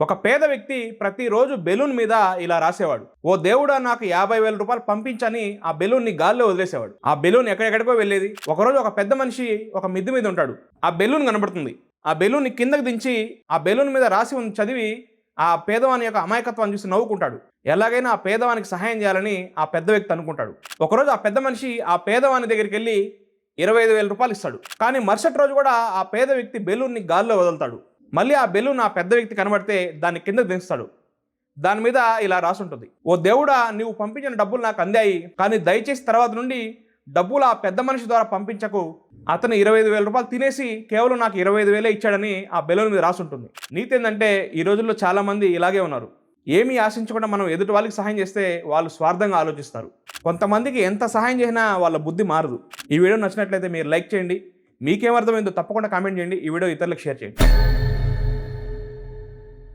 ఒక పేద వ్యక్తి ప్రతిరోజు బెలూన్ మీద ఇలా రాసేవాడు. ఓ దేవుడా నాకు యాభై వేల రూపాయలు పంపించని ఆ బెలూన్ని గాల్లో వదిలేసేవాడు. ఆ బెలూన్ ఎక్కడెక్కడికో వెళ్ళేది. ఒకరోజు ఒక పెద్ద మనిషి ఒక మిద్ది మీద ఉంటాడు. ఆ బెలూన్ కనబడుతుంది. ఆ బెలూన్ని కిందకు దించి ఆ బెలూన్ మీద రాసి ఉంది చదివి ఆ పేదవాని యొక్క అమాయకత్వాన్ని చూసి నవ్వుకుంటాడు. ఎలాగైనా ఆ పేదవానికి సహాయం చేయాలని ఆ పెద్ద వ్యక్తి అనుకుంటాడు. ఒకరోజు ఆ పెద్ద మనిషి ఆ పేదవాని దగ్గరికి వెళ్ళి ఇరవై ఐదు వేల రూపాయలు ఇస్తాడు. కానీ మరుసటి రోజు కూడా ఆ పేద వ్యక్తి బెలూన్ని గాల్లో వదులుతాడు. మళ్ళీ ఆ బెలూన్ ఆ పెద్ద వ్యక్తి కనబడితే దాన్ని కింద దించుతాడు. దాని మీద ఇలా రాసుంటుంది. ఓ దేవుడా నీవు పంపించిన డబ్బులు నాకు అందాయి. కానీ దయచేసి తర్వాత నుండి డబ్బులు ఆ పెద్ద మనిషి ద్వారా పంపించకు. అతను ఇరవై ఐదు వేల రూపాయలు తినేసి కేవలం నాకు ఇరవై ఐదు వేలే ఇచ్చాడని ఆ బెలూన్ మీద రాసుంటుంది. నీతి ఏంటంటే ఈ రోజుల్లో చాలామంది ఇలాగే ఉన్నారు. ఏమీ ఆశించకుండా మనం ఎదుటి వాళ్ళకి సహాయం చేస్తే వాళ్ళు స్వార్థంగా ఆలోచిస్తారు. కొంతమందికి ఎంత సహాయం చేసినా వాళ్ళ బుద్ధి మారదు. ఈ వీడియో నచ్చినట్లయితే మీరు లైక్ చేయండి. మీకేమర్థమైందో తప్పకుండా కామెంట్ చేయండి. ఈ వీడియో ఇతరులకు షేర్ చేయండి.